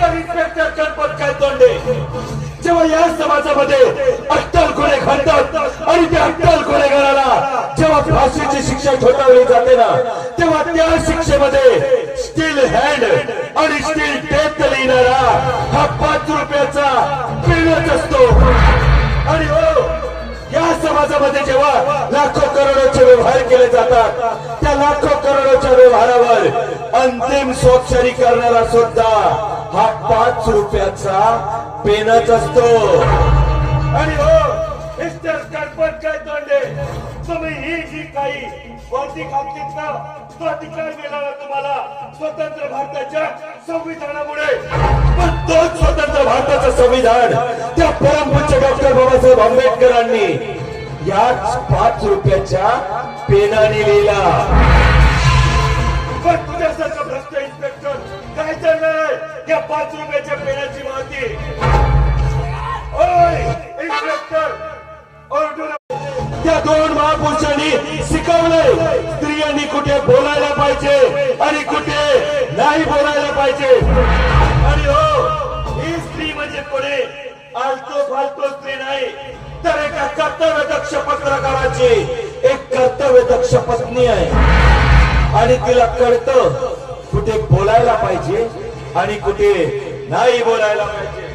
Master inspector Ganpat काय तोंडे जेव्हा या समाजामध्ये अट्टल गुन्हे घडतात आणि त्या अट्टल गुन्हेगाराला जेव्हा फाशीची शिक्षा ठोठावली जाते ना तेव्हा त्या शिक्षेमध्ये स्टील हँड आणि स्टील टेप लिहिणारा हा पाच रुपयाचा पिळच असतो. आणि हो या समाजामध्ये जेव्हा लाखो करोडोचे व्यवहार केले जातात त्या लाखो करोडोच्या व्यवहारावर अंतिम स्वाक्षरी करणारा सुद्धा हा पाच रुपयाचा पेनच असतो. आणि हो मिस्टर गणपत काय तोंडे? तुम्ही ही जी काही बौद्धिक हक्कीत ना तो अधिकार मिळाला तुम्हाला स्वतंत्र भारताच्या संविधानामुळे पण तोच स्वतंत्र भारताचं संविधान त्या परमपूज्य डॉक्टर बाबासाहेब आंबेडकरांनी याच पाच रुपयाच्या पेनाने लिहिला. पाच रुपयाच्या पेनाची माहिती. त्या दोन महापुरुषांनी शिकवलंय स्त्रियांनी कुठे बोलायला पाहिजे आणि कुठे नाही बोलायला पाहिजे. आणि हो ही स्त्री म्हणजे कोणी? आलतो फालतो स्त्री नाही तर एका कर्तव्य दक्ष पत्रकाराची एक कर्तव्य दक्ष पत्नी आहे. आणि तिला कळतं कुठे बोलायला पाहिजे आणि कुठे नाही बोलायला पाहिजे.